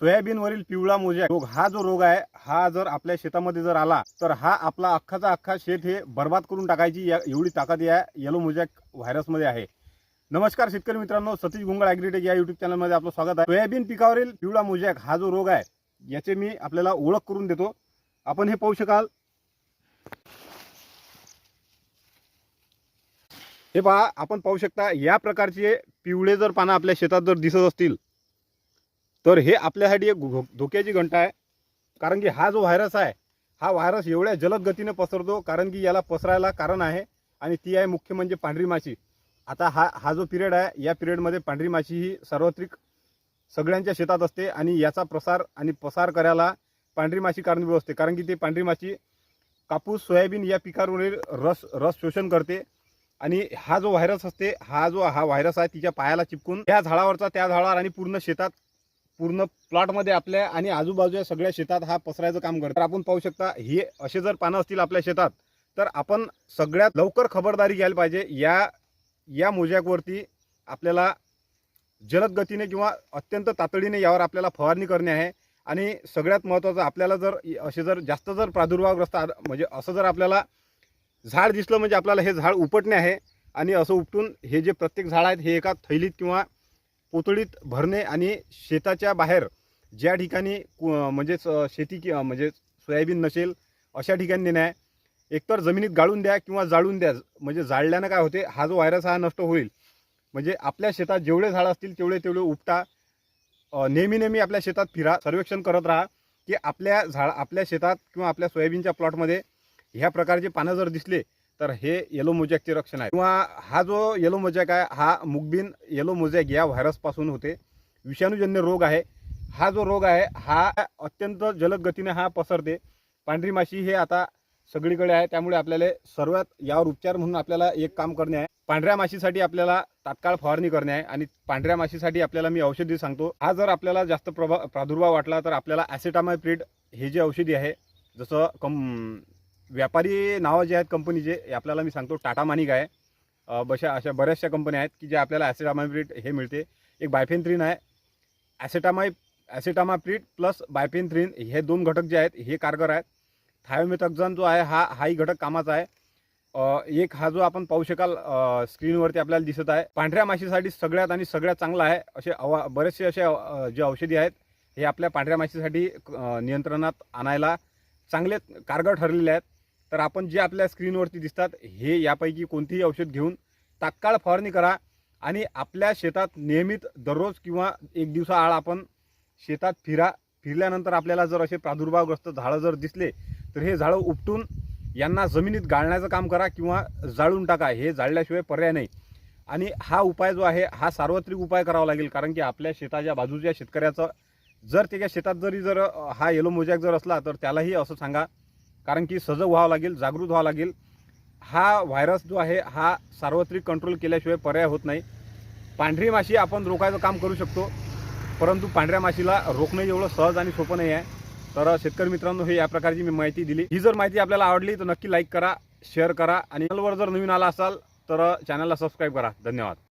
सोयाबीनवरील पिवळा मोजा रोग हा जो रोग आहे हा जर आपल्या शेतामध्ये जर आला तर हा आपला अख्खाचा अख्खा शेत हे बर्बाद करून टाकायची या एवढी ताकद या येलो मोजॅक व्हायरसमध्ये आहे. नमस्कार शेतकरी मित्रांनो सतीश गुंगळ ॲग्रिटेक या युट्यूब चॅनलमध्ये आपलं स्वागत आहे. सोयाबीन पिकावरील पिवळा मोजॅक हा जो रोग आहे याचे मी आपल्याला ओळख करून देतो. आपण हे पाहू शकाल. हे पहा आपण पाहू शकता या प्रकारचे पिवळे जर पानं आपल्या शेतात जर दिसत असतील तर हे आपल्यासाठी एक धोक्याची घंटा आहे. कारण की हा जो व्हायरस आहे हा व्हायरस एवढ्या जलद गतीने पसरतो कारण की याला पसरायला कारण आहे आणि ती आहे मुख्य म्हणजे पांढरी माशी. आता हा हा जो पिरियड आहे या पिरियडमध्ये पांढरी माशी ही सार्वत्रिक सगळ्यांच्या शेतात असते आणि याचा प्रसार आणि पसार करायला पांढरी माशी कारणीभूत असते. कारण की ते पांढरी माशी कापूस सोयाबीन या पिकांवरील रस रस शोषण करते आणि हा जो व्हायरस असते हा जो हा व्हायरस आहे तिच्या पायाला चिपकून त्या झाडावरचा त्या झाडावर आणि पूर्ण शेतात पूर्ण प्लॉटमध्ये आपल्या आणि आजूबाजूच्या सगळ्या शेतात हा पसरायचं काम करतो. तर आपण पाहू शकता हे असे जर पानं असतील आपल्या शेतात तर आपण सगळ्यात लवकर खबरदारी घ्यायला पाहिजे. या या मोजॅकवरती आपल्याला जलद गतीने किंवा अत्यंत तातडीने यावर आपल्याला फवारणी करणे आहे. आणि सगळ्यात महत्त्वाचं आपल्याला जर असे जर जास्त जर प्रादुर्भावग्रस्त आ- म्हणजे असं जर आपल्याला झाड दिसलं म्हणजे आपल्याला हे झाड उपटणे आहे. आणि असं उपटून हे जे प्रत्येक झाड आहेत हे एका थैलीत किंवा पोतळीत भरणे आणि शेताच्या बाहेर ज्या ठिकाणी कु- शेती कि म्हणजे सोयाबीन नसेल अशा ठिकाणी नेण्या आहे एकतर जमिनीत गाळून द्या किंवा जाळून द्या. म्हणजे जाळल्यानं काय होते? हा जो व्हायरस हा नष्ट होईल. म्हणजे आपल्या शेतात जेवढे झाडं असतील तेवढे तेवढे उपटा नेहमी नेहमी आपल्या शेतात फिरा सर्वेक्षण करत राहा की आपल्या झाड आपल्या शेतात किंवा आपल्या सोयाबीनच्या प्लॉटमध्ये ह्या प्रकारचे पानं जर दिसले तर हे येलो मोजॅकचे रक्षण आहे. किंवा हा जो येलो मोजॅक आहे हा मुगबीन येलो मोजॅक या व्हायरसपासून होते. विषाणूजन्य रोग आहे. हा जो रोग आहे हा अत्यंत जलद गतीने हा पसरते. पांढरी माशी हे आता सगळीकडे आहे. त्यामुळे आपल्याला सर्वात यावर उपचार म्हणून आपल्याला एक काम करणे आहे. पांढऱ्या माशीसाठी आपल्याला तात्काळ फवारणी करणे आहे. आणि पांढऱ्या माशीसाठी आपल्याला मी औषधी सांगतो. हा जर आपल्याला जास्त प्रभा प्रादुर्भाव वाटला तर आपल्याला ॲसिटामायप्रीड हे जे औषधी आहे जसं कम व्यापारी नावं जे आहेत कंपनीचे आपल्याला मी सांगतो टाटा मानिक आहे. बशा अशा बऱ्याचशा कंपन्या आहेत की जे आपल्याला ॲसिटामायप्रीड हे मिळते. एक बायफेनथ्रीन आहे. ॲसिटामाय ॲसिटामाप्रीड प्लस बायफेनथ्रीन हे दोन घटक जे आहेत हे कारगर आहेत. थायोमेथक्झन जो आहे हा हाही घटक कामाचा आहे. एक हा जो आपण पाहू शकाल स्क्रीनवरती आपल्याला दिसत आहे. पांढऱ्या माशीसाठी सगळ्यात आणि सगळ्यात चांगला आहे असे अवा बरेचसे असे जे औषधी आहेत हे आपल्या पांढऱ्या माशीसाठी नियंत्रणात आणायला चांगले कारगर ठरलेले आहेत. तर आपण जे आपल्या स्क्रीनवरती दिसतात हे यापैकी कोणतेही औषध घेऊन तात्काळ फवारणी करा. आणि आपल्या शेतात नियमित दररोज किंवा एक दिवसाआड आपण शेतात फिरा फिरल्यानंतर आपल्याला जर असे प्रादुर्भावग्रस्त झाडं जर दिसले तर हे झाडं उपटून यांना जमिनीत गाळण्याचं काम करा किंवा जाळून टाका. हे जाळल्याशिवाय पर्याय नाही. आणि हा उपाय जो आहे हा सार्वत्रिक उपाय करावा लागेल. कारण की आपल्या शेताच्या बाजूच्या शेतकऱ्याचं जर त्याच्या शेतात जरी जर हा येलो मोजॅक जर असला तर त्यालाही असं सांगा कारण की सजग व्हावं लागेल जागृत व्हावं लागेल. हा व्हायरस जो आहे हा सार्वत्रिक कंट्रोल केल्याशिवाय पर्याय होत नाही. पांढरी माशी आपण रोखायचं काम करू शकतो परंतु पांढऱ्या माशीला रोखणं एवढं सहज आणि सोपं नाही आहे. तर शेतकरी मित्रांनो हे या प्रकारची मी माहिती दिली. ही जर माहिती आपल्याला आवडली तर नक्की लाईक करा शेअर करा आणि चॅनलवर जर नवीन आला असाल तर चॅनलला सबस्क्राईब करा. धन्यवाद.